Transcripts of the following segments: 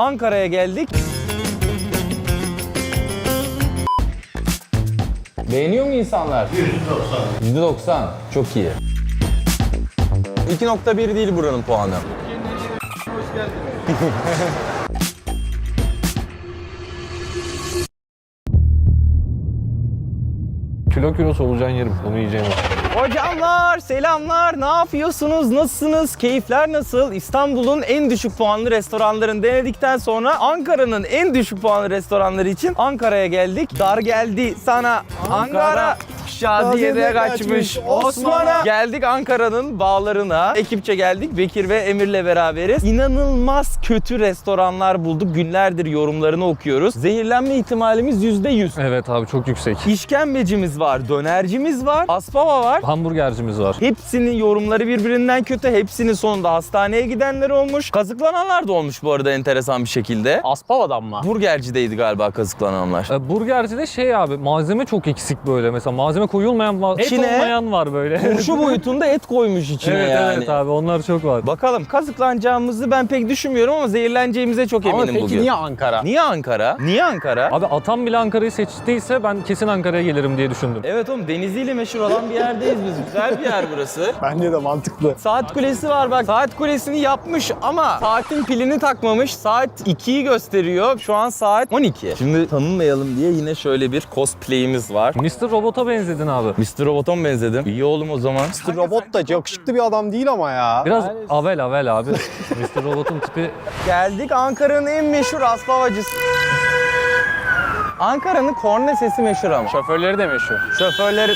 Ankara'ya geldik. Beğeniyor mu insanlar? %90. %90. Çok iyi. 2.1 değil buranın puanı. Kilo kilo solucan yerim. Onu yiyeceğim. Hocamlar selamlar. Ne yapıyorsunuz? Nasılsınız? Keyifler nasıl? İstanbul'un en düşük puanlı restoranlarını denedikten sonra Ankara'nın en düşük puanlı restoranları için Ankara'ya geldik. Dar geldi sana Ankara. Şadiye'de kaçmış Osman'a. Geldik Ankara'nın bağlarına. Ekipçe geldik. Bekir ve Emir'le beraberiz. İnanılmaz kötü restoranlar bulduk. Günlerdir yorumlarını okuyoruz. Zehirlenme ihtimalimiz %100. Evet abi çok yüksek. İşkembecimiz var, dönercimiz var, aspava var. Hamburgercimiz var. Hepsinin yorumları birbirinden kötü. Hepsinin sonunda hastaneye gidenler olmuş. Kazıklananlar da olmuş bu arada enteresan bir şekilde. Aspava'dan mı? Burgercideydi galiba kazıklananlar. E, burgercide şey abi malzeme çok eksik böyle. Mesela malzeme koyulmayan var. Et İçine- olmayan var böyle. Turşu boyutunda et koymuş içine evet yani. evet abi onlar çok var. Bakalım kazıklanacağımızı ben pek düşünmüyorum ama zehirleneceğimize çok Ama eminim peki bugün. niye Ankara? Niye Ankara? Niye Ankara? Abi atam bile Ankara'yı seçtiyse ben kesin Ankara'ya gelirim diye düşündüm. Evet oğlum Denizli ile meşhur olan bir yerdeyiz biz. Güzel bir yer burası. Bence de mantıklı. Saat kulesi var bak. Saat kulesini yapmış ama saatin pilini takmamış. Saat 2'yi gösteriyor. Şu an saat 12. Şimdi tanınmayalım diye yine şöyle bir cosplay'imiz var. Mr. Robot'a benzedin abi. Mr. Robot'a mı benzedim? İyi oğlum o zaman. Mr. Robot da yakışıklı bir adam değil ama ya. Biraz avel avel abi. Mr. Robot'un tipi Geldik Ankara'nın en meşhur aslavacısı. Ankara'nın korna sesi meşhur ama. Şoförleri de meşhur. Şoförleri...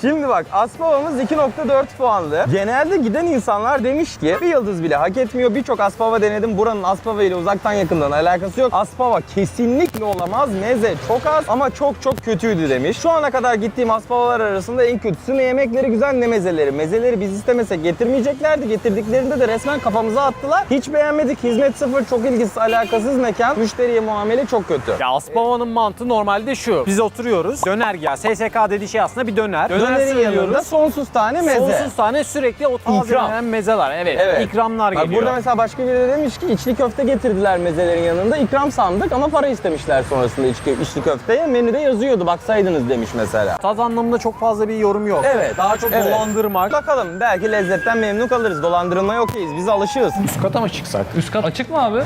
Şimdi bak Aspava'mız 2.4 puanlı. Genelde giden insanlar demiş ki bir yıldız bile hak etmiyor. Birçok Aspava denedim. Buranın Aspava ile uzaktan yakından alakası yok. Aspava kesinlikle olamaz. Meze çok az ama çok çok kötüydü demiş. Şu ana kadar gittiğim Aspavalar arasında en kötüsü ne yemekleri güzel ne mezeleri. Mezeleri biz istemesek getirmeyeceklerdi. Getirdiklerinde de resmen kafamıza attılar. Hiç beğenmedik. Hizmet sıfır. Çok ilgisiz, alakasız mekan. Müşteriye muamele çok kötü. Ya Aspava'nın mantığı normalde şu. Biz oturuyoruz. Döner ya. SSK dediği şey aslında bir döner. Döner Dönerin yanında sonsuz tane meze. Sonsuz tane sürekli o İkram. tazelenen mezeler. Evet. Evet. İkramlar Bak geliyor. burada mesela başka biri de demiş ki içli köfte getirdiler mezelerin yanında. İkram sandık ama para istemişler sonrasında içli, içli köfteye. Menüde yazıyordu baksaydınız demiş mesela. Tat anlamında çok fazla bir yorum yok. Evet. Daha çok Evet. dolandırmak. Bakalım belki lezzetten memnun kalırız. Dolandırılmaya okeyiz. Biz alışığız. Üst kata mı çıksak? üst kat açık mı abi?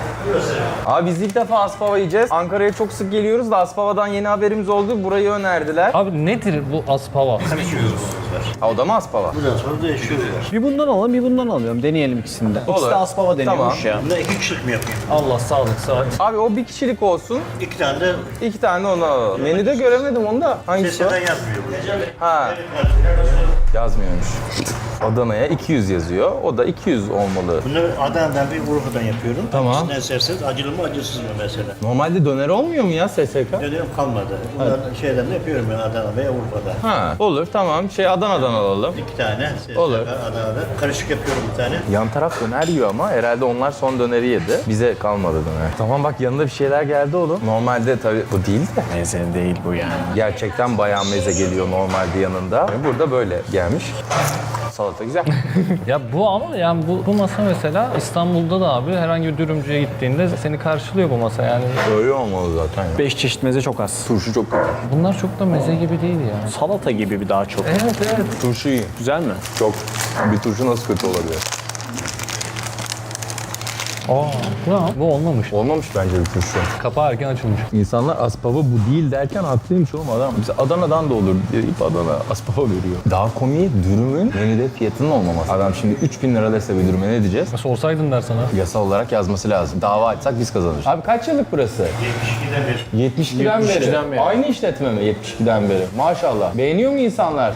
Abi biz ilk defa Aspava yiyeceğiz. Ankara'ya çok sık geliyoruz da Aspava'dan yeni haberimiz oldu. Burayı önerdiler. Abi nedir bu aspava? Ha o da mı Aspava? Bir bundan alalım, bir bundan alıyorum. Deneyelim ikisini de. İkisi Olur. de Aspava deniyormuş Tamam. ya. Bunda iki kişilik mi yapayım? Allah sağlık sağlık. Abi o bir kişilik olsun. İki tane de iki tane onu alalım. Menüde göremedim onu da. Hangisi o? seseden yazmıyor. Ha. Yazmıyormuş. Adana'ya 200 yazıyor. O da 200 olmalı. Bunu Adana'dan bir Urfa'dan yapıyorum. Tamam. İkisinden serseniz acılı mı acısız mı mesela. Normalde döner olmuyor mu ya SSK? Dönüyorum kalmadı. Bunlar şeyden de yapıyorum ben Adana veya Urfa'da. Ha olur tamam. Şey Adana'dan alalım. İki tane SSK Olur. Adana'da. Karışık yapıyorum bir tane. Yan taraf döner yiyor ama herhalde onlar son döneri yedi. Bize kalmadı döner. Tamam bak yanında bir şeyler geldi oğlum. Normalde tabii bu değil de. Meze değil bu yani. Gerçekten bayağı meze geliyor normalde yanında. Burada böyle gelmiş. Salata güzel. Ya bu ama yani bu, bu masa mesela İstanbul'da da abi herhangi bir dürümcüye gittiğinde seni karşılıyor bu masa yani. Öyle olmalı zaten ya. Beş çeşit meze çok az. Turşu çok kötü. Bunlar çok da meze gibi değil ya. Salata gibi bir daha çok. Evet evet. Turşu iyi. Güzel mi? Çok. Bir turşu nasıl kötü olabilir? Aa, bu, ne? bu olmamış. Olmamış bence bir turşu. Kapağı erken açılmış. İnsanlar Aspava bu değil derken haklıymış oğlum adam. Bize Adana'dan da olur deyip Adana Aspava veriyor. Daha komiği dürümün menüde fiyatının olmaması. Adam şimdi 3000 lira dese bir dürüme ne diyeceğiz? Sorsaydın der sana. Yasal olarak yazması lazım. Dava açsak biz kazanırız. Abi kaç yıllık burası? 72'den beri. 72'den beri. Aynı işletme mi 72'den beri? Maşallah. Beğeniyor mu insanlar?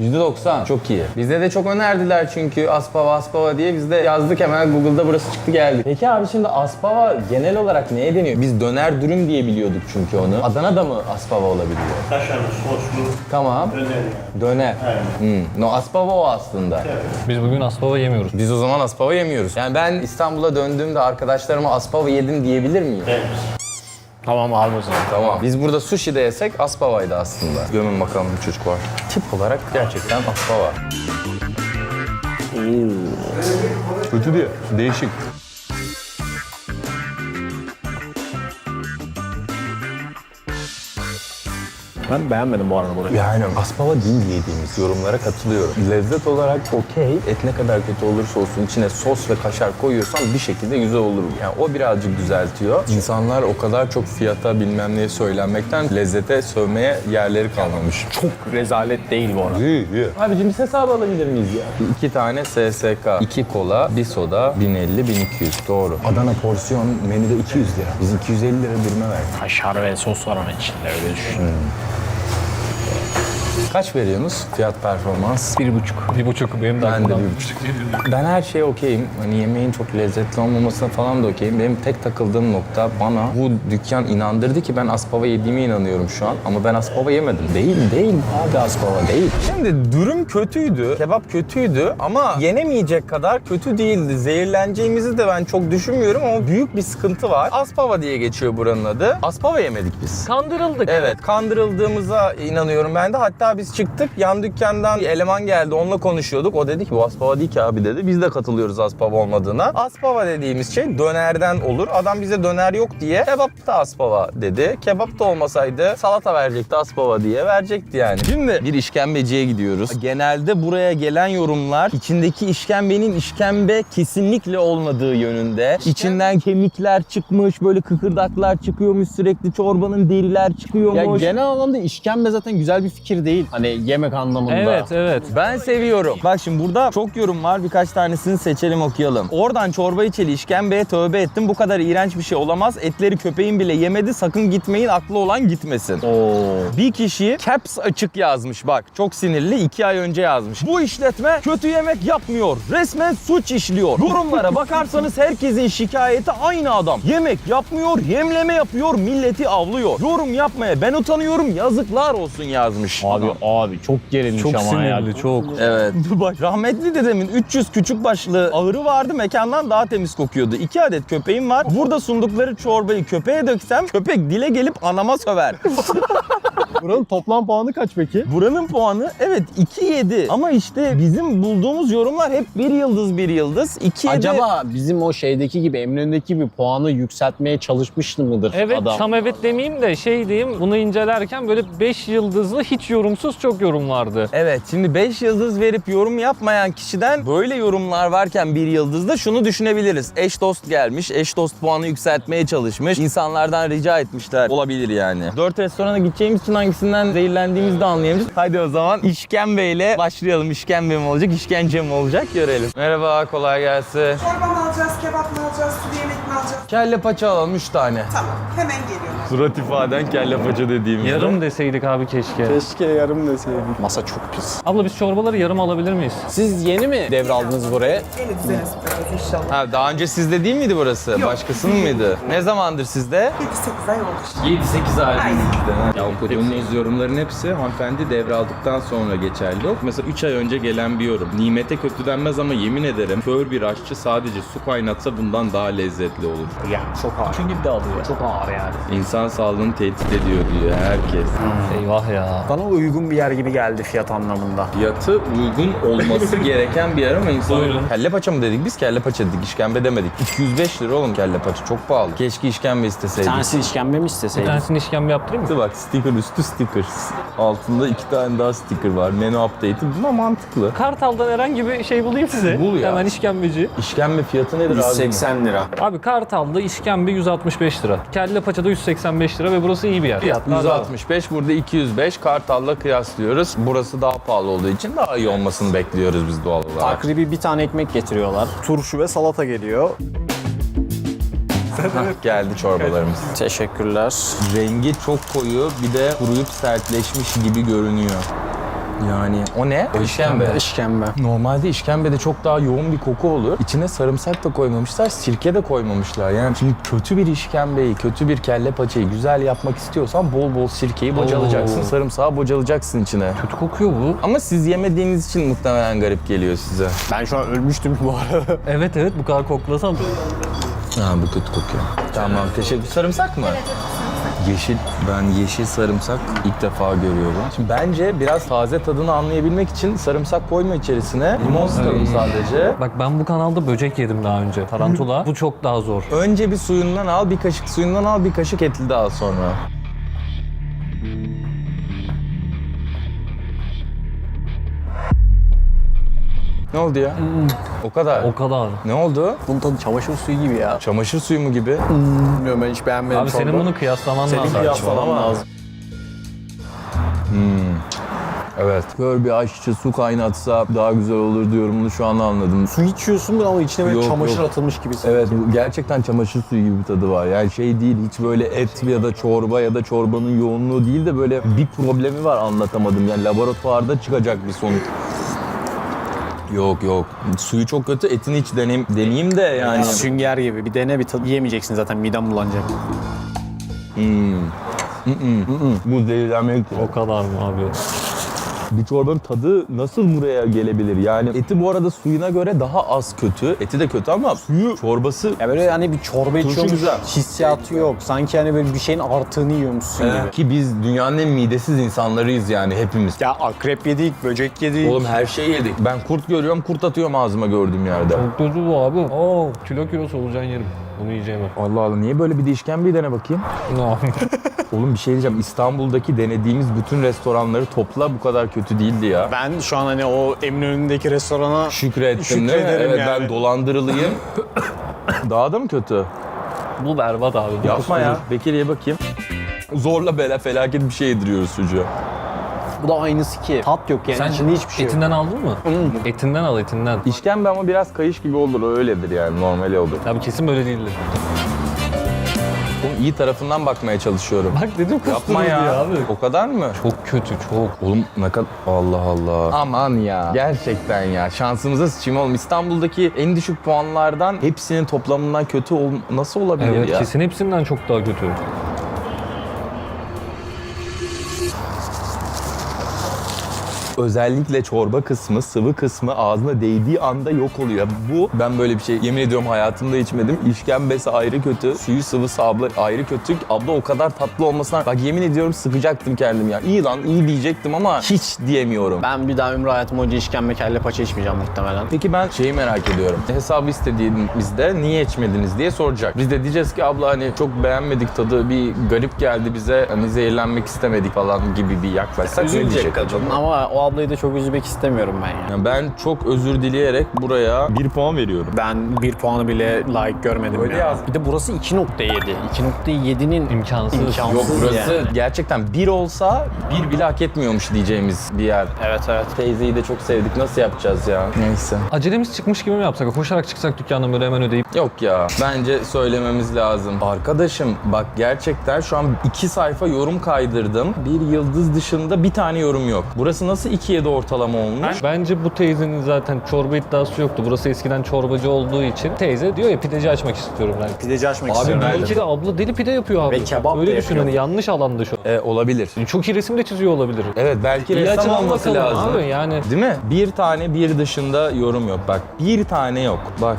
%90. %90. Çok iyi. Bize de çok önerdiler çünkü Aspava Aspava diye biz de yazdık hemen Google'da burası çıktı geldi. Peki abi şimdi Aspava genel olarak neye deniyor? Biz döner dürüm diye biliyorduk çünkü onu. Adana'da mı Aspava olabiliyor? Kaşarlı, soslu, Tamam. döner yani. Döner. Hmm. No Aspava o aslında. Biz bugün aspava yemiyoruz. Biz o zaman Aspava yemiyoruz. Yani ben İstanbul'a döndüğümde arkadaşlarıma Aspava yedim diyebilir miyim? Evet. Tamam al o zaman. Tamam. Biz burada sushi de yesek Aspava'ydı aslında. Gömün bakalım bu çocuk var. Tip olarak gerçekten Aspava. Kötü diyor. Değişik. Ben beğenmedim bu arada burayı. Yani aspava değil yediğimiz yorumlara katılıyorum. Lezzet olarak okey. Et ne kadar kötü olursa olsun içine sos ve kaşar koyuyorsan bir şekilde güzel olur. Yani o birazcık düzeltiyor. İnsanlar o kadar çok fiyata bilmem neye söylenmekten lezzete sövmeye yerleri kalmamış. Çok rezalet değil bu arada. İyi iyi. Abicim biz hesabı alabilir miyiz ya? İki tane SSK, iki kola, bir soda, 1050, 1200. Doğru. Adana porsiyon menüde 200 lira. Biz 250 lira birime verdik. Kaşar ve sos var onun içinde öyle düşün. Kaç veriyorsunuz fiyat performans? Bir buçuk. Bir buçuk benim de Ben de aklımdan. bir buçuk. Ben her şeye okeyim. Hani yemeğin çok lezzetli olmamasına falan da okeyim. Benim tek takıldığım nokta bana bu dükkan inandırdı ki ben Aspava yediğime inanıyorum şu an. Ama ben Aspava yemedim. Değil, değil abi Aspava değil. Şimdi dürüm kötüydü, kebap kötüydü ama yenemeyecek kadar kötü değildi. Zehirleneceğimizi de ben çok düşünmüyorum ama büyük bir sıkıntı var. Aspava diye geçiyor buranın adı. Aspava yemedik biz. Kandırıldık. Evet kandırıldığımıza inanıyorum ben de. Hatta biz çıktık yan dükkandan bir eleman geldi onunla konuşuyorduk. O dedi ki bu Aspava değil ki abi dedi. Biz de katılıyoruz Aspava olmadığına. Aspava dediğimiz şey dönerden olur. Adam bize döner yok diye kebap da Aspava dedi. Kebap da olmasaydı salata verecekti Aspava diye verecekti yani. Şimdi bir işkembeciye gidiyoruz. Genelde buraya gelen yorumlar içindeki işkembenin işkembe kesinlikle olmadığı yönünde. İçinden kemikler çıkmış, böyle kıkırdaklar çıkıyormuş sürekli çorbanın deriler Ya çıkıyormuş. genel anlamda işkembe zaten güzel bir fikir değil. Hani yemek anlamında. Evet evet. Ben seviyorum. Bak şimdi burada çok yorum var. Birkaç tanesini seçelim okuyalım. Oradan çorba içeli işkembeye tövbe ettim. Bu kadar iğrenç bir şey olamaz. Etleri köpeğin bile yemedi. Sakın gitmeyin. Aklı olan gitmesin. Oo. Bir kişi caps açık yazmış bak. Çok sinirli. iki ay önce yazmış. Bu işletme kötü yemek yapmıyor. Resmen suç işliyor. Yorumlara bakarsanız herkesin şikayeti aynı adam. Yemek yapmıyor, yemleme yapıyor, milleti avlıyor. Yorum yapmaya ben utanıyorum. Yazıklar olsun yazmış. Abi adam. Abi çok gerilmiş Çok ama ya. sinirli çok. Evet. Bak rahmetli dedemin 300 küçük başlı ağırı vardı. Mekandan daha temiz kokuyordu. İki adet köpeğim var. Burada sundukları çorbayı köpeğe döksem köpek dile gelip anama söver. Buranın toplam puanı kaç peki? Buranın puanı evet 2-7 ama işte bizim bulduğumuz yorumlar hep bir yıldız bir yıldız. 2-7 Acaba bizim o şeydeki gibi Eminönü'ndeki gibi puanı yükseltmeye çalışmıştı mıdır Evet adam? tam evet demeyeyim de şey diyeyim bunu incelerken böyle 5 yıldızlı hiç yorumsuz çok yorum vardı. Evet şimdi 5 yıldız verip yorum yapmayan kişiden böyle yorumlar varken bir yıldızda şunu düşünebiliriz. Eş dost gelmiş, eş dost puanı yükseltmeye çalışmış. İnsanlardan rica etmişler. Olabilir yani. 4 restorana gideceğimiz için hangisinden zehirlendiğimizi de anlayamayacağız. Haydi o zaman işkembeyle başlayalım. İşkembe mi olacak, işkence mi olacak görelim. Merhaba, kolay gelsin. Çorba mı alacağız, kebap mı alacağız, sulu yemek mi alacağız? Kelle paça alalım 3 tane. Tamam, hemen geliyorum. Surat ifaden kelle paça dediğimizde. Yarım deseydik abi keşke. Keşke yarım deseydik. Masa çok pis. Abla biz çorbaları yarım alabilir miyiz? Siz yeni mi devraldınız buraya? Yeni düzene süpüreceğiz inşallah. Ha, daha önce sizde değil miydi burası? Başkasının mıydı? Ne zamandır sizde? 7-8 ay oldu. 7-8 ay Aynen. Ya okuduğumuz yorumların hepsi hanımefendi devraldıktan sonra geçerli. Mesela 3 ay önce gelen bir yorum. Nimete kötü denmez ama yemin ederim kör bir aşçı sadece su kaynatsa bundan daha lezzetli olur. Ya çok ağır. Çünkü de alıyor. Çok ağır yani. İnsan sağlığını tehdit ediyor diyor herkes. Eyvah ya. Bana uygun bir yer gibi geldi fiyat anlamında. Fiyatı uygun olması gereken bir yer ama insan... Buyurun. Kelle paça mı dedik? Biz kelle paça dedik, işkembe demedik. 205 lira oğlum kelle paça. Çok pahalı. Keşke işkembe Bir isteseydik. tanesi işkembe mi Bir isteseydik? tanesini işkembe yaptırayım mı? Bak sticker üstü sticker. Altında iki tane daha sticker var. Menü update'i. Buna mantıklı. Kartal'dan herhangi bir şey bulayım size. Bul ya. Hemen işkembeci. İşkembe fiyatı nedir abi? 180 lira. Abi Kartal'da işkembe 165 lira. Kelle paçada 185 lira ve burası iyi bir yer. Fiyatlar da- 165 burada 205 Kartal'la kıyaslıyoruz. Burası daha pahalı olduğu için daha iyi olmasını bekliyoruz biz doğal olarak. Takribi bir tane ekmek getiriyorlar. Turşu ve salata geliyor. Hah, geldi çorbalarımız. Teşekkürler. Rengi çok koyu bir de kuruyup sertleşmiş gibi görünüyor. Yani o ne? O işkembe. İşkembe. Normalde işkembede çok daha yoğun bir koku olur. İçine sarımsak da koymamışlar, sirke de koymamışlar. Yani şimdi kötü bir işkembeyi, kötü bir kelle paçayı güzel yapmak istiyorsan bol bol sirkeyi bocalayacaksın, Oo. sarımsağı bocalayacaksın içine. Kötü kokuyor bu. Ama siz yemediğiniz için muhtemelen garip geliyor size. Ben şu an ölmüştüm bu arada. Evet evet bu kadar koklasam. Ha bu kötü kokuyor. Tamam teşekkür. Sarımsak mı? Yeşil, ben yeşil sarımsak ilk defa görüyorum. Şimdi bence biraz taze tadını anlayabilmek için sarımsak koyma içerisine. Limon sıkalım sadece. Bak ben bu kanalda böcek yedim daha önce. Tarantula. bu çok daha zor. Önce bir suyundan al, bir kaşık suyundan al, bir kaşık etli daha sonra. Ne oldu ya? O kadar. O kadar. Ne oldu? Bunun tadı çamaşır suyu gibi ya. Çamaşır suyu mu gibi? Bilmiyorum ben hiç beğenmedim Abi senin bunu kıyaslaman Senin lazım. kıyaslaman lazım. Evet. Kör bir aşçı su kaynatsa daha güzel olur diyorumunu şu an anladım. Su içiyorsun ama içine böyle Yok, çamaşır yok. atılmış gibi. Evet bu gerçekten çamaşır suyu gibi bir tadı var. Yani şey değil hiç böyle et ya da çorba ya da çorbanın yoğunluğu değil de böyle bir problemi var anlatamadım. Yani laboratuvarda çıkacak bir sonuç. Yok yok. Suyu çok kötü. Etini hiç deneyim, deneyeyim de yani. Sünger gibi. Bir dene bir tadı yiyemeyeceksin zaten midem bulanacak. Hmm. Bu zehirlenmek. O kadar mı abi? Bir çorbanın tadı nasıl buraya gelebilir? Yani eti bu arada suyuna göre daha az kötü. Eti de kötü ama suyu çorbası Ya böyle hani bir çorba Turşu içiyormuş güzel. hissiyatı yok. Sanki hani böyle bir şeyin artığını yiyormuşsun gibi. Ki biz dünyanın en midesiz insanlarıyız yani hepimiz. Ya akrep yedik, böcek yedik. Oğlum her şeyi yedik. Ben kurt görüyorum, kurt atıyorum ağzıma gördüğüm yerde. Çok kötü bu abi. Oo, kilo kilosu olacaksın yerim. Bunu yiyeceğim. Allah Allah niye böyle bir de işkembeyi dene bakayım. Ne yapayım? Oğlum bir şey diyeceğim. İstanbul'daki denediğimiz bütün restoranları topla bu kadar kötü değildi ya. Ben şu an hani o Eminönü'ndeki restorana Şükrettim değil mi? Şükrederim Evet yani. ben dolandırılıyım. Daha da mı kötü? bu berbat abi. Bu Yapma ya. kusur. Bekir ye bakayım. Zorla bela felaket bir şey yediriyoruz çocuğa. Bu da aynısı ki. Tat yok yani Sen içinde hiçbir şey yok. etinden aldın mı? Etinden al etinden. İşkembe ama biraz kayış gibi olur. Öyledir yani. Normali olur. Abi kesin böyle değildir. Oğlum iyi tarafından bakmaya çalışıyorum. Bak dedim Yapma ya. diye abi. O kadar mı? Çok kötü çok. Oğlum ne kadar... Allah Allah. Aman ya. Gerçekten ya. Şansımıza sıçayım oğlum. İstanbul'daki en düşük puanlardan hepsinin toplamından kötü ol... nasıl olabilir Evet ya? kesin hepsinden çok daha kötü. Özellikle çorba kısmı, sıvı kısmı ağzına değdiği anda yok oluyor. Bu ben böyle bir şey yemin ediyorum hayatımda içmedim. İşkembesi ayrı kötü, suyu sıvısı abla ayrı kötü. Abla o kadar tatlı olmasına bak yemin ediyorum sıkacaktım kendim ya. İyi lan iyi diyecektim ama hiç diyemiyorum. Ben bir daha ömrü hayatım boyunca işkembe kelle paça içmeyeceğim muhtemelen. Peki ben şeyi merak ediyorum. Hesabı istediğimizde niye içmediniz diye soracak. Biz de diyeceğiz ki abla hani çok beğenmedik tadı bir garip geldi bize hani zehirlenmek istemedik falan gibi bir yaklaşsak ne Üzülecek diyecek kadın acaba? ama o ablayı da çok üzmek istemiyorum ben yani. Yani ben çok özür dileyerek buraya bir puan veriyorum. Ben bir puanı bile layık görmedim Öyle ya. yaz. Bir de burası 2.7. 2.7'nin İmkansız. İmkansız. Yok burası yani. gerçekten bir olsa bir bile hak etmiyormuş diyeceğimiz bir yer. Evet evet. Teyzeyi de çok sevdik. Nasıl yapacağız ya? Neyse. Acelemiz çıkmış gibi mi yapsak? Koşarak çıksak dükkandan böyle hemen ödeyip. Yok ya. Bence söylememiz lazım. Arkadaşım bak gerçekten şu an iki sayfa yorum kaydırdım. Bir yıldız dışında bir tane yorum yok. Burası nasıl 2-7 ortalama olmuş? Bence bu teyzenin zaten çorba iddiası yoktu. Burası eskiden çorbacı olduğu için. Teyze diyor ya pideci açmak istiyorum ben. Pideci açmak Abi istiyorum. Belki de abla deli pide yapıyor abi. Ve kebap da Öyle düşün yapıyor. hani yanlış alanda şu an. E, olabilir. Çok iyi resim de çiziyor olabilir. Evet belki İyi ressam açıdan olması bakalım lazım. Abi yani Değil mi? Bir tane bir dışında yorum yok. Bak bir tane yok. Bak.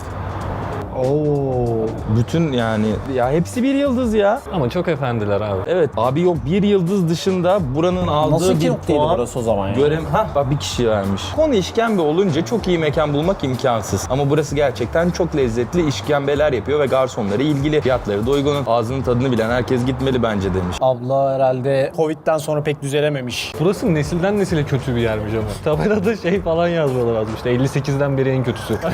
Oo. Bütün yani ya hepsi bir yıldız ya. ama çok efendiler abi. Evet abi yok bir yıldız dışında buranın aldığı Nasıl bir 2.7 puan burası o zaman ya? Görem ha bak bir kişi vermiş. Konu işkembe olunca çok iyi mekan bulmak imkansız. Ama burası gerçekten çok lezzetli işkembeler yapıyor ve garsonları ilgili. Fiyatları da uygun. Ağzının tadını bilen herkes gitmeli bence demiş. Abla herhalde Covid'den sonra pek düzelememiş. Burası nesilden nesile kötü bir yermiş ama. Tabelada şey falan yazıyorlar az işte 58'den beri en kötüsü.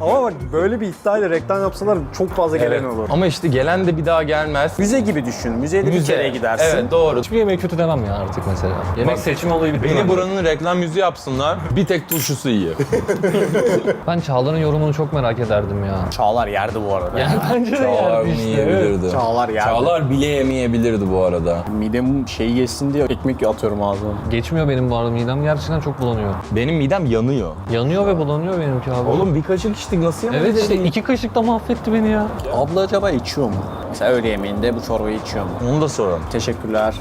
Ama bak böyle bir iddiayla reklam yapsalar çok fazla gelen olur. Ama işte gelen de bir daha gelmez. Müze gibi düşün. Müzeye de bir Müze. kere gidersin. Evet doğru. Hiçbir yemeği kötü demem ya artık mesela. Yemek Bak, seçimi olayı bitti. Beni buranın reklam yüzü yapsınlar. Bir tek turşusu iyi. Ben Çağlar'ın yorumunu çok merak ederdim ya. Çağlar yerdi bu arada. Yani bence de Çağlar yerdi bunu işte. yiyebilirdi. Çağlar yerdi. Çağlar bile yemeyebilirdi bu arada. Midem şeyi geçsin diye ekmek atıyorum ağzıma. Geçmiyor benim bu arada midem gerçekten çok bulanıyor. Benim midem yanıyor. Yanıyor ve bulanıyor benimki abi. Oğlum bir kaşık içtik nasıl yanıyor? Evet işte iki kaşık da mahvetti beni ya. Abla acaba içiyor mu? Mesela öğle yemeğinde bu çorbayı içiyor mu? Onu da soralım. Teşekkürler.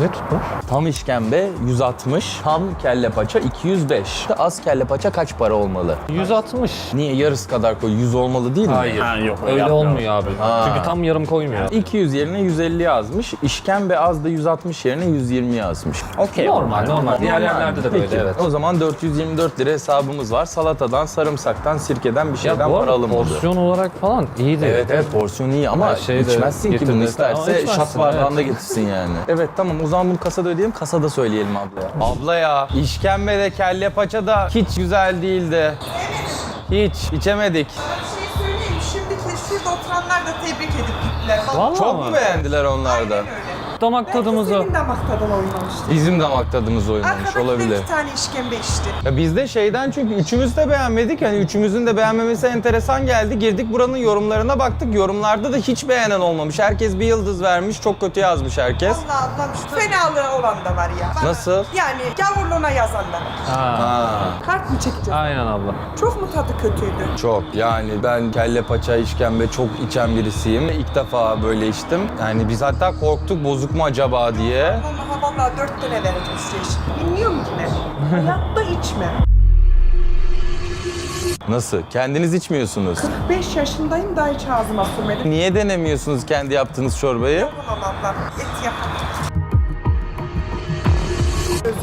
Ne tutmuş? Tam işkembe 160, tam kelle paça 205. Az kelle paça kaç para olmalı? 160. Niye yarısı kadar koy? 100 olmalı değil mi? Ha, yok Öyle olmuyor abi. Ha. Çünkü tam yarım koymuyor. 200 yerine 150 yazmış. İşkembe az da 160 yerine 120 yazmış. Okey. Normal normal. Diğer yerlerde de böyle Peki, evet. O zaman 424 lira hesabımız var. Salatadan, sarımsaktan, sirkeden bir şeyden Ya bu para arada alınmadı. porsiyon olarak falan iyiydi. Evet evet porsiyon iyi ama Ha, şey de içmezsin ki bunu getirdi. Ama isterse içmezsin, şat bardağında evet. getirsin yani. Evet tamam O zaman bunu kasada ödeyelim, kasada söyleyelim ablaya. Abla ya, işkembe de kelle paça da hiç güzel değildi. Hiç, içemedik. Bir şey söyleyeyim. Şimdiki şurada oturanlar da tebrik edip gittiler. Vallahi Çok mı? mu beğendiler onlar da? öyle. Damak Belki tadımızı. senin damak tadın oynamıştı. Bizim damak tadımız oynamış Arkadakiler olabilir. iki tane işkembe içti. Ya biz de şeyden çünkü üçümüz de beğenmedik. Hani üçümüzün de beğenmemesi enteresan geldi. Girdik buranın yorumlarına baktık. Yorumlarda da hiç beğenen olmamış. Herkes bir yıldız vermiş. Çok kötü yazmış herkes. Allah Allah. Şu fenalığı olan da var ya. Bana- Nasıl? Yani gavurluğuna yazanlar. Ha. Ha, Kart mı çekeceğiz? Aynen abla. Çok mu tadı kötüydü? çok. Yani ben kelle paça işkembe çok içen birisiyim. İlk defa böyle içtim. Yani biz hatta korktuk bozuk mu acaba diye. Vallahi vallahi dört tane vereceğim size işte. Bilmiyorum ki ne. Hayatta içme. Nasıl? Kendiniz içmiyorsunuz. 5 yaşındayım daha hiç ağzıma sürmedim. Niye denemiyorsunuz kendi yaptığınız çorbayı? Yapamam abla. Et yapamam.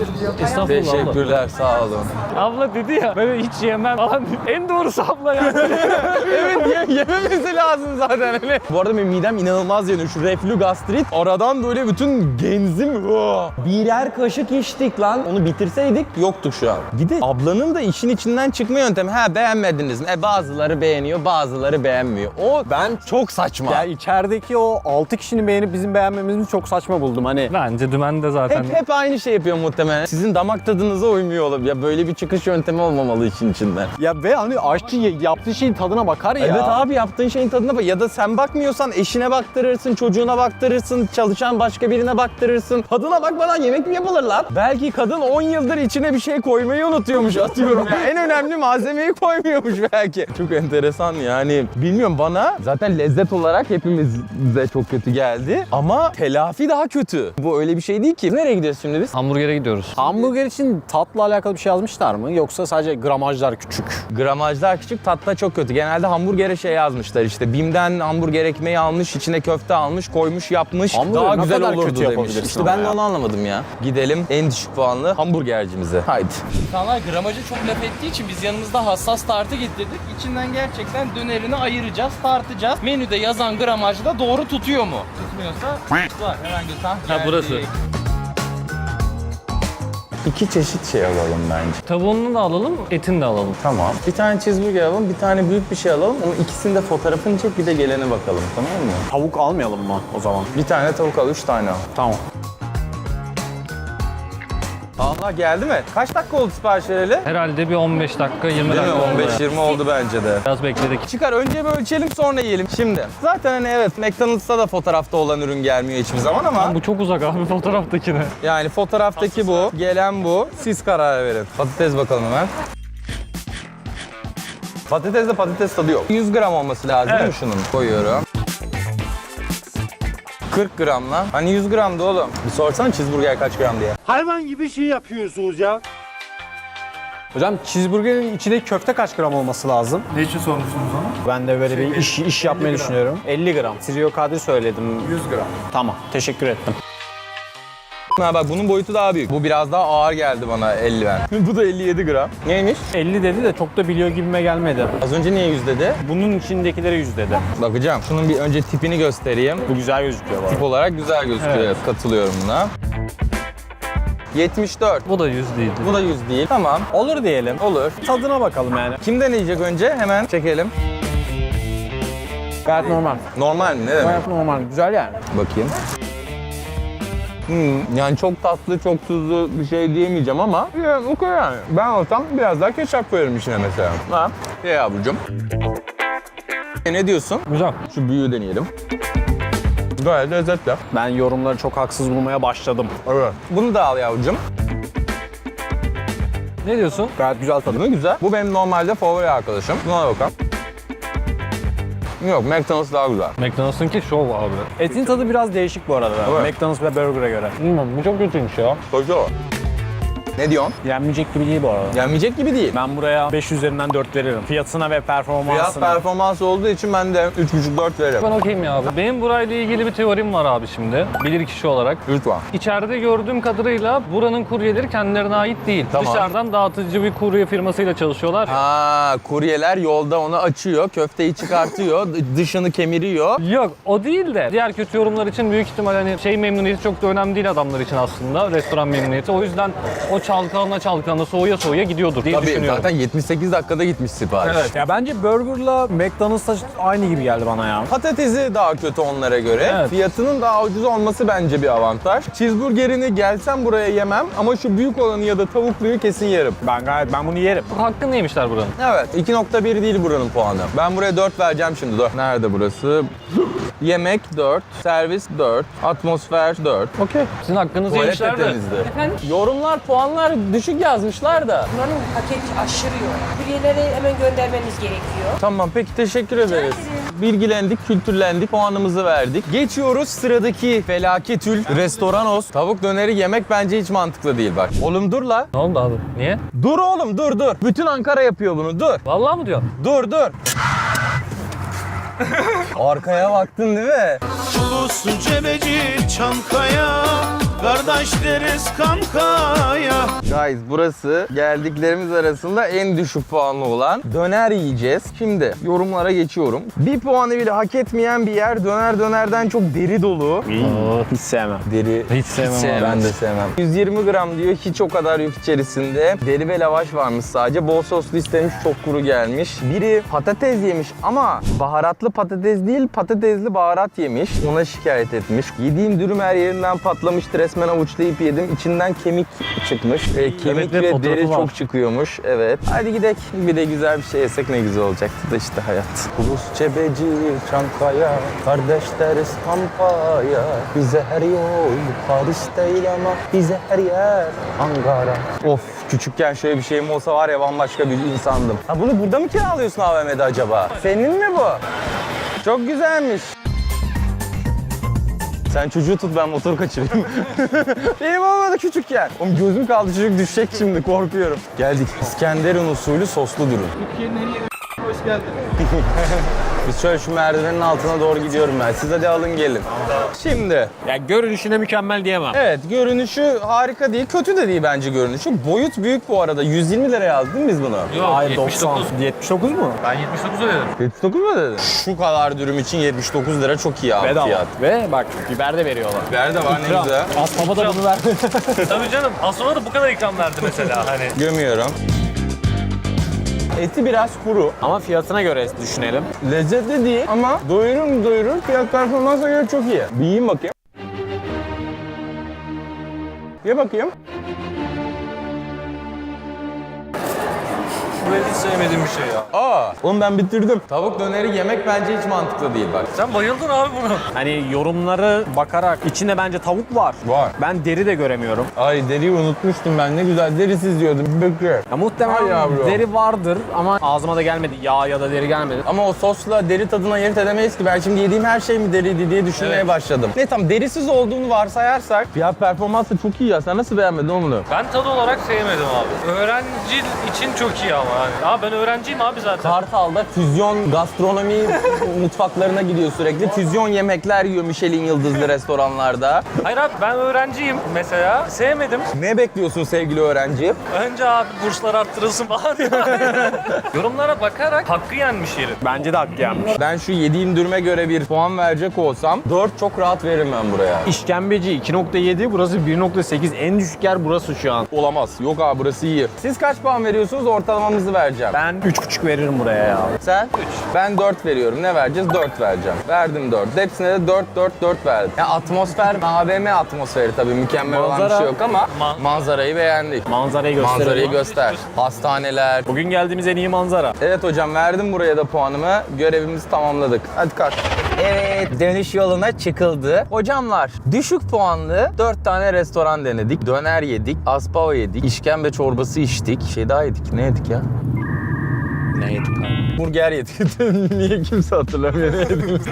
Diliyorum. Estağfurullah. Teşekkürler, sağ olun. Abla dedi ya böyle hiç yemem falan. en doğrusu abla ya. evet ye- yememesi lazım zaten hani. Bu arada benim midem inanılmaz yanıyor. Şu reflü gastrit. Aradan böyle bütün genzim. Oh. Birer kaşık içtik lan. Onu bitirseydik yoktuk şu an. Bir de ablanın da işin içinden çıkma yöntemi. Ha beğenmediniz mi? E, bazıları beğeniyor bazıları beğenmiyor. O ben çok saçma. Ya içerideki o 6 kişinin beğenip bizim beğenmemizi çok saçma buldum. Hani Bence dümen de zaten. hep, hep aynı şey yapıyor muhtemelen. Sizin damak tadınıza uymuyor olabilir. Ya böyle bir çıkış yöntemi olmamalı işin içinden. ya ve hani aşçı yaptığı şeyin tadına bakar ya. Evet abi yaptığın şeyin tadına bak. Ya da sen bakmıyorsan eşine baktırırsın, çocuğuna baktırırsın, çalışan başka birine baktırırsın. Tadına bakmadan yemek mi yapılır lan? Belki kadın 10 yıldır içine bir şey koymayı unutuyormuş atıyorum ya. En önemli malzemeyi koymuyormuş belki. Çok enteresan yani. Bilmiyorum bana zaten lezzet olarak hepimize çok kötü geldi. Ama telafi daha kötü. Bu öyle bir şey değil ki. Nereye gidiyoruz şimdi biz? Hamburger'e gidiyoruz. Hamburger için tatla alakalı bir şey yazmışlar mı? Yoksa sadece gramajlar küçük? Gramajlar küçük, tatla çok kötü. Genelde hamburgere şey yazmışlar işte. Bim'den hamburger ekmeği almış, içine köfte almış, koymuş, yapmış. Hamburger Daha ne güzel kadar olurdu kötü demiş. yapabilirsin İşte ama ben de ya. onu anlamadım ya. Gidelim en düşük puanlı hamburgercimize. Haydi. İnsanlar gramajı çok laf ettiği için biz yanımızda hassas tartı getirdik. İçinden gerçekten dönerini ayıracağız, tartacağız. Menüde yazan gramajı da doğru tutuyor mu? Tutmuyorsa var herhangi bir tane. Ha, burası. İki çeşit şey alalım bence. Tavuğunu da alalım, etini de alalım. Tamam. Bir tane cheeseburger alalım, bir tane büyük bir şey alalım. Onun ikisinin de fotoğrafını çek, bir de gelene bakalım. Tamam mı? Tavuk almayalım mı o zaman? Bir tane tavuk al, üç tane al. Tamam. Allah geldi mi? Kaç dakika oldu sipariş vereli? Herhalde bir 15 dakika, 20 Değil mi? dakika oldu. 15-20 oldu bence de. Biraz bekledik. Çıkar önce bir ölçelim sonra yiyelim. Şimdi zaten hani evet McDonald's'ta da fotoğrafta olan ürün gelmiyor hiçbir zaman ama Bu çok uzak abi fotoğraftakine. yani fotoğraftaki bu, gelen bu. Siz karar verin. Patates bakalım hemen. Patatesde patates tadı yok. 100 gram olması lazım değil mi şunun? Koyuyorum. 40 gram lan. Hani 100 gramdı oğlum. Bir sorsan cheeseburger kaç gram diye. Hayvan gibi şey yapıyorsunuz ya. Hocam cheeseburgerin içindeki köfte kaç gram olması lazım? Ne için sormuşsunuz onu? Ben de böyle bir iş, iş yapmayı düşünüyorum. 50 gram. Trio Kadir söyledim. 100 gram. Tamam. Teşekkür ettim. Ha bak bunun boyutu daha büyük. Bu biraz daha ağır geldi bana eldiven. bu da 57 gram. Neymiş? 50 dedi de çok da biliyor gibime gelmedi. Az önce niye 100 dedi? Bunun içindekilere 100 dedi. Bakacağım. Şunun bir önce tipini göstereyim. Bu güzel gözüküyor bana. Tip olarak güzel gözüküyor. Evet. Katılıyorum buna. 74. Bu da 100 değildi. Bu da 100 değil. Tamam. Olur diyelim. Olur. Tadına bakalım yani. Kim deneyecek önce? Hemen çekelim. Gayet normal. Normal mi? Ne demek? Gayet normal. Güzel yani. Bakayım. Hmm, yani çok tatlı, çok tuzlu bir şey diyemeyeceğim ama yani okey yani. Ben olsam biraz daha ketçap koyarım içine mesela. Ha? Ye yavrucuğum. E, ne diyorsun? Güzel. Şu büyüğü deneyelim. Gayet lezzetli. Ben yorumları çok haksız bulmaya başladım. Evet. Bunu da al yavrucuğum. Ne diyorsun? Gayet güzel tadı. Mi? Güzel. Bu benim normalde favori arkadaşım. Buna da bakalım. Yok, McDonald's daha güzel. McDonald's'ınki şov abi. Etin tadı biraz değişik bu arada. Evet. McDonald's ve Burger'a göre. Bilmiyorum bu çok kötüymüş ya. O. Ne diyorsun? Yenmeyecek gibi değil bu arada. Gelmeyecek gibi değil. Ben buraya 5 üzerinden 4 veririm. Fiyatına ve Fiyat performansına. performansı olduğu için ben de 3.5-4 veririm. Ben okeyim ya abi. Benim burayla ilgili bir teorim var abi şimdi. Bilir kişi olarak. Lütfen. İçeride gördüğüm kadarıyla buranın kuryeleri kendilerine ait değil. Tamam. Dışarıdan dağıtıcı bir kurye firmasıyla çalışıyorlar. Ha, kuryeler yolda onu açıyor, köfteyi çıkartıyor, dışını kemiriyor. Yok o değil de diğer kötü yorumlar için büyük ihtimal hani şey memnuniyeti çok da önemli değil adamlar için aslında. Restoran memnuniyeti. O yüzden o çalkalana çalkalana soğuya soğuya gidiyordur diye Tabii düşünüyorum. zaten 78 dakikada gitmiş sipariş. Evet. Ya bence Burger'la McDonald's'ta aynı gibi geldi bana ya. Patatesi daha kötü onlara göre. Evet. Fiyatının daha ucuz olması bence bir avantaj. Cheeseburgerini gelsem buraya yemem ama şu büyük olanı ya da tavukluyu kesin yerim. Ben gayet ben bunu yerim. Hakkını yemişler buranın. Evet 2.1 değil buranın puanı. Ben buraya 4 vereceğim şimdi. Dur. Nerede burası? Yemek 4, servis 4, atmosfer 4. Okey. Sizin hakkınızı Tuvalet de yemişler de. temizdi. Efendim? Yorumlar, puanlar düşük yazmışlar da. Bunların paketi aşırı yok. Kuryeleri hemen göndermeniz gerekiyor. Tamam peki teşekkür ederiz. Bilgilendik, kültürlendik, puanımızı verdik. Geçiyoruz sıradaki felaketül restoranos. Tavuk döneri yemek bence hiç mantıklı değil bak. Oğlum dur la. Ne oldu abi? Niye? Dur oğlum dur dur. Bütün Ankara yapıyor bunu dur. Vallahi mı diyor? Dur dur. Arkaya baktın değil mi? Ulusu cebeci Çankaya Kardeş deriz kankaya Guys burası geldiklerimiz arasında en düşük puanlı olan döner yiyeceğiz. Şimdi yorumlara geçiyorum. Bir puanı bile hak etmeyen bir yer döner dönerden çok deri dolu. Hiç sevmem. Deri Hiç sevmem abi. Ben de sevmem. 120 gram diyor hiç o kadar yok içerisinde. Deri ve lavaş varmış sadece. Bol soslu istemiş çok kuru gelmiş. Biri patates yemiş ama baharatlı patates değil patatesli baharat yemiş. Ona şikayet etmiş. Yediğim dürüm her yerinden patlamıştı. Resmen avuçlayıp yedim. İçinden kemik çıkmış. E, kemik ve ve deri var. çok çıkıyormuş. Evet. Hadi gidelim. Bir de güzel bir şey yesek ne güzel olacaktı da işte hayat. Ulus Cebeci, Çankaya, kardeş deriz Pampaya. Bize her yol Paris değil ama bize her yer Ankara. Of küçükken şöyle bir şeyim olsa var ya bambaşka bir insandım. Ha bunu burada mı kiralıyorsun AVM'de acaba? Senin mi bu? Çok güzelmiş. Sen çocuğu tut ben motoru kaçırayım. Benim olmadı küçükken. Oğlum gözüm kaldı çocuk düşecek şimdi korkuyorum. Geldik. İskenderun usulü soslu dürüm. Hoş geldin. Biz şöyle şu merdivenin altına doğru gidiyorum ben. Siz hadi alın gelin. Şimdi Ya görünüşüne mükemmel diyemem. evet görünüşü harika değil. Kötü de değil bence görünüşü. Boyut büyük bu arada. 120 liraya yazdık değil mi biz bunu? Yok Hayır 79. 90. 79 mu? Ben 79 ödedim. 79 mu dedin? Şu kadar dürüm için 79 lira çok iyi abi Bedava. fiyat. Ve bak biber de veriyorlar. Biber de var ne İkram. güzel. Baba da bunu ver. Tabii canım. Aslı'na da bu kadar ikram verdi mesela hani. Gömüyorum. Eti biraz kuru. Ama fiyatına göre düşünelim. Lezzetli değil ama doyurur mu doyurur. Fiyat performansa göre çok iyi. Bir yiyeyim bakayım. Ye bakayım. Bu hiç sevmediğim bir şey ya. Aa, oğlum ben bitirdim. Tavuk döneri yemek bence hiç mantıklı değil bak. Sen bayıldın abi bunu. Hani yorumları bakarak içinde bence tavuk var. Var. Ben deri de göremiyorum. Ay deriyi unutmuştum ben. Ne güzel derisiz diyordum. Bekle. Ya muhtemelen Ay yavrum. deri vardır ama ağzıma da gelmedi. Yağ ya da deri gelmedi. Ama o sosla deri tadına ayırt edemeyiz ki. Ben şimdi yediğim her şey mi deriydi diye düşünmeye Evet. başladım. Ne tam derisiz olduğunu varsayarsak fiyat performans da çok iyi ya. Sen nasıl beğenmedin oğlum bunu? Ben tadı olarak sevmedim abi. Öğrenci için çok iyi ama Abi ben öğrenciyim abi zaten. Kartal'da füzyon gastronomi mutfaklarına gidiyor sürekli. Füzyon yemekler yiyor Michelin yıldızlı restoranlarda. Hayır abi ben öğrenciyim mesela. Sevmedim. Ne bekliyorsun sevgili öğrenci? Önce abi burslar arttırılsın falan. Yorumlara bakarak hakkı yenmiş yerin. Bence de hakkı yenmiş. Ben şu yediğim dürüme göre bir puan verecek olsam 4 çok rahat veririm ben buraya. İşkembeci 2.7 burası 1.8 en düşük yer burası şu an. Olamaz. Yok abi burası iyi. Siz kaç puan veriyorsunuz? Ortalamamızı vereceğim. Ben 3.5 veririm buraya ya. Sen? 3. Ben 4 veriyorum. Ne vereceğiz? 4 vereceğim. Verdim 4. Hepsine de 4 4 4 verdim. Ya atmosfer AVM atmosferi tabii mükemmel olan bir Manzara- şey yok ama Ma- manzarayı beğendik. Manzarayı gösterelim. Manzarayı göster. Hastaneler. Bugün geldiğimiz en iyi manzara. Evet hocam verdim buraya da puanımı. Görevimizi tamamladık. Hadi kalk. Evet dönüş yoluna çıkıldı. Hocamlar düşük puanlı 4 tane restoran denedik. Döner yedik, aspava yedik, işkembe çorbası içtik. Şey daha yedik. Ne yedik ya? Ne yedik abi? Burger yedik. Niye kimse hatırlamıyor ne?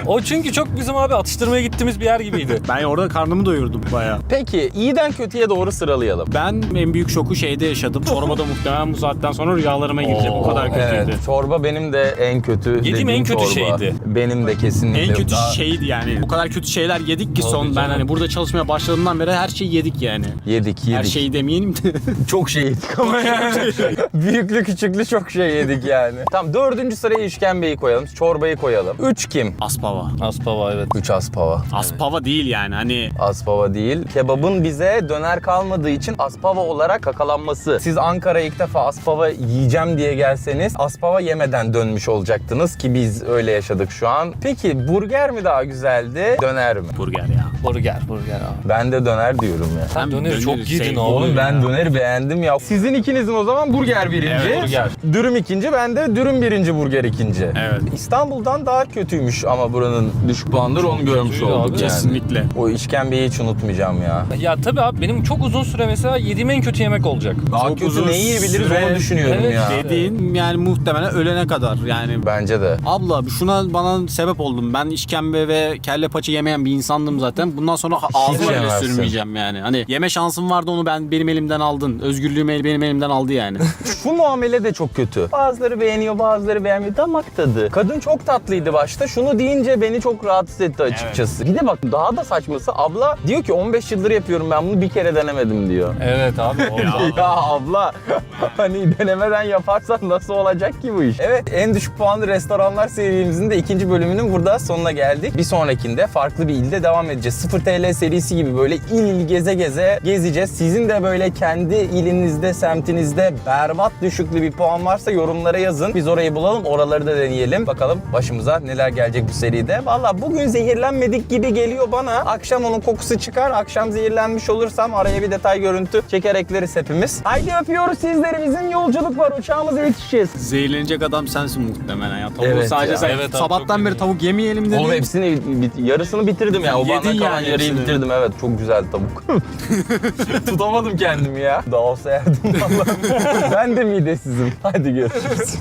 O çünkü çok bizim abi atıştırmaya gittiğimiz bir yer gibiydi. Ben orada karnımı doyurdum bayağı. Peki iyiden kötüye doğru sıralayalım. Ben en büyük şoku şeyde yaşadım. Çorbada muhtemelen bu saatten sonra rüyalarıma girecek. O kadar kötüydü. Evet, çorba benim de en kötü dediğim en kötü çorba. şeydi. Benim de kesinlikle. En kötü Daha- şeydi yani. O kadar kötü şeyler yedik ki son ben hani burada çalışmaya başladığımdan beri her şeyi yedik yani. Yedik yedik. Her şeyi demeyelim de. Çok şey yedik ama yani. Büyüklü küçüklü çok şey yedik yani. Tamam dördüncü sıraya işkembeyi koyalım. Çorbayı koyalım. Üç kim? Aspava. Aspava evet. Üç aspava. Aspava değil yani hani Aspava değil. Kebabın bize döner kalmadığı için aspava olarak kakalanması. Siz Ankara'ya ilk defa aspava yiyeceğim diye gelseniz aspava yemeden dönmüş olacaktınız ki biz öyle yaşadık şu an. Peki burger mi daha güzeldi, döner mi? burger ya. Burger, burger abi. Ben de döner diyorum ya. Sen döneri çok yedin sevdim. abi. Oğlum ben döneri beğendim ya. Sizin ikinizin o zaman burger birinci. Evet, burger. Dürüm ikinci, ben de dürüm birinci, burger ikinci. Evet. İstanbul'dan daha kötüymüş ama buranın düşük puanları onu görmüş kötüydü olduk abi. yani. Kesinlikle. O işkembeyi hiç unutmayacağım ya. Ya tabii abi benim çok uzun süre mesela yediğim en kötü yemek olacak. Daha Çok kötü uzun ne yiyebiliriz süre- onu düşünüyorum Evet, ya. Dediğin yani muhtemelen ölene kadar yani. Bence de. Abla şuna bana sebep oldum. Ben işkembe ve kelle paça yemeyen bir insandım zaten. Bundan sonra ağzıma bile yemezsin. sürmeyeceğim yani. Hani yeme şansım vardı onu ben benim elimden aldın. Özgürlüğümü el- benim elimden aldı yani. Şu muamele de çok kötü. Bazıları beğeniyor, bazıları beğenmiyor. Damak tadı. Kadın çok tatlıydı başta. Şunu deyince beni çok rahatsız etti açıkçası. Bir de bak daha da saçması. Abla diyor ki 15 yıldır yapıyorum ben bunu bir kere denemedim diyor. Evet abi. ya abla hani denemeden yaparsan nasıl olacak ki bu iş? Evet en düşük puanlı restoranlar serimizin de ikinci bölümünün burada sonuna geldik. Bir sonrakinde farklı bir ilde devam edeceğiz. 0 TL serisi gibi böyle il il geze geze gezeceğiz. Sizin de böyle kendi ilinizde, semtinizde berbat düşüklü bir puan varsa yorumlara yazın. Biz orayı bulalım, oraları da deneyelim. Bakalım başımıza neler gelecek bu seride. Valla bugün zehirlenmedik gibi geliyor bana. Akşam onun kokusu çıkar. Akşam zehirlenmiş olursam araya bir detay görüntü çeker ekleriz hepimiz. Haydi öpüyoruz sizleri. Bizim yolculuk var. Uçağımıza yetişeceğiz. Zehirlenecek adam sensin muhtemelen ya. Tavuğu Evet sadece ya. sen Evet abi, çok sabahtan beri tavuk yemeyelim dedin. Oğlum hepsini bit- yarısını bitirdim ya. O Yedin bana kalan yani yarıyı bitirdim. Evet çok güzel tavuk. Tutamadım kendimi ya. Daha olsa yerdim ben de midesizim. Hadi görüşürüz.